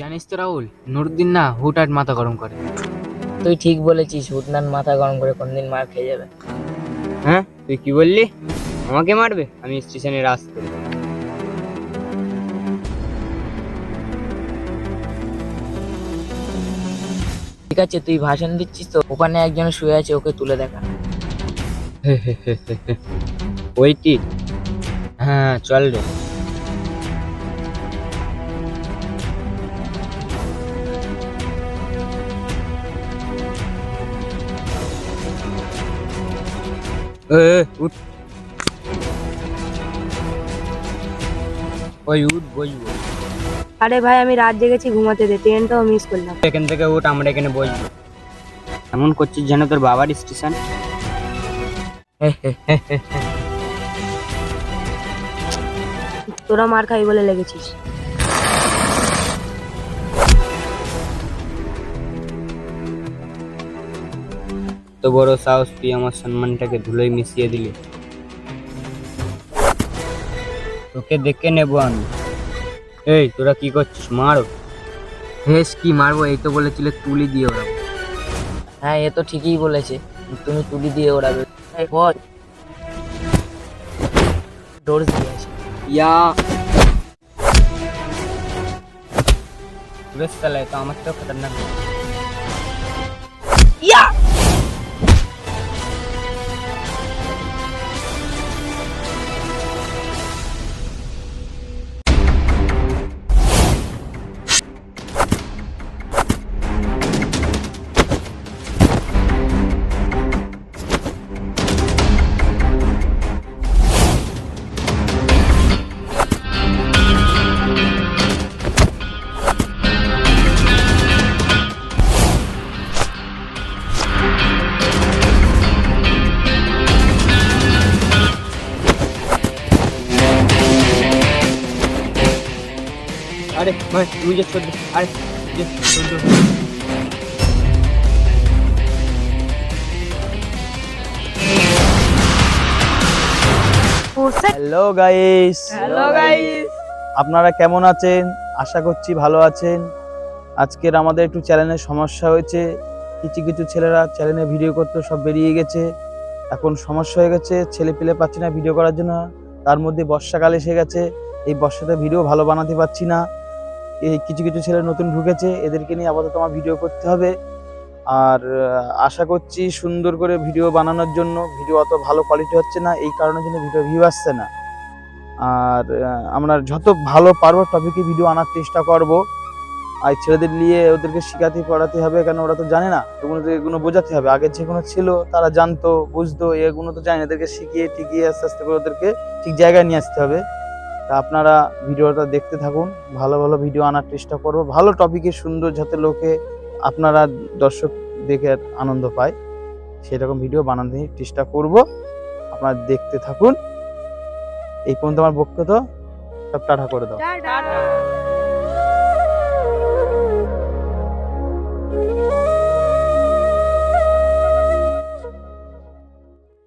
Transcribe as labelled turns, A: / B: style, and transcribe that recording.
A: জানিস তো রাহুল নুরুদ্দিন না হুটহাট মাথা গরম করে।
B: তুই ঠিক বলেছিস হুটনান মাথা গরম করে কোনদিন মার খেয়ে যাবে।
A: হ্যাঁ তুই কি বললি? আমাকে মারবে? আমি স্টেশনে রাস করি
B: ঠিক আছে তুই ভাষণ দিচ্ছিস তো? ওখানে একজন শুয়ে আছে ওকে তুলে দেখা।
A: ওইটি হ্যাঁ চল রে। উঠ ওই উঠ বসবো
C: আরে ভাই আমি রাত জেগেছি ঘুমাতে দে ট্রেনটাও মিস করলাম।
A: এখান থেকে উঠ আমরা এখানে বসবো এমন করছিস যেন তোর বাবার স্টেশন
C: তোরা মার খাই বলে লেগেছিস।
A: তো বড় সাহস তুই আমার সম্মানটাকে ধুলোয় মিশিয়ে দিলি। তোকে দেখে নেব আমি। এই তোরা কি করছিস? মারো। হেস কি মারবো? এই তো বলেছিলে তুলি দিয়ে ওরা
B: হ্যাঁ এ তো ঠিকই বলেছে। তুমি তুলি দিয়ে ওড়াবে। বল। ডোর
A: ইয়া। বেশ তাহলে তো আমার তো খতরনাক। আরে ভাই তুই যে ছোট আরে যে ছোট
D: হ্যালো গাইস
C: হ্যালো গাইস
D: আপনারা কেমন আছেন? আশা করছি ভালো আছেন। আজকের আমাদের একটু চ্যানেলের সমস্যা হয়েছে। কিছু কিছু ছেলেরা চ্যানেলে ভিডিও করতে সব বেরিয়ে গেছে। এখন সমস্যা হয়ে গেছে ছেলে পেলে পাচ্ছি না ভিডিও করার জন্য। তার মধ্যে বর্ষাকাল এসে গেছে। এই বর্ষাতে ভিডিও ভালো বানাতে পারছি না। কিছু কিছু ছেলে নতুন ঢুকেছে, এদেরকে নিয়ে আপাতত আমার ভিডিও করতে হবে। আর আশা করছি সুন্দর করে ভিডিও বানানোর জন্য ভিডিও অত ভালো কোয়ালিটি হচ্ছে না, এই কারণের জন্য ভিডিও ভিউ আসছে না। আর আমরা যত ভালো পারব টপিকে ভিডিও আনার চেষ্টা করব। আর ছেলেদের নিয়ে ওদেরকে শেখাতে পড়াতে হবে, কেন ওরা তো জানে না। এগুলো এগুলো বোঝাতে হবে। আগে যেগুলো ছিল, তারা জানতো, বুঝতো, এগুলো তো জানে এদেরকে শিখিয়ে টিকিয়ে আস্তে আস্তে করে ওদেরকে ঠিক জায়গায় নিয়ে আসতে হবে। তা আপনারা ভিডিওটা দেখতে থাকুন, ভালো ভালো ভিডিও আনার চেষ্টা করব। ভালো টপিকের সুন্দর যাতে লোকে আপনারা দর্শক দেখে আনন্দ পায়, সেরকম ভিডিও বানাতে চেষ্টা করব। আপনারা দেখতে থাকুন। এই পর্যন্ত আমার বক্তব্য, সব টাটা করে দাও।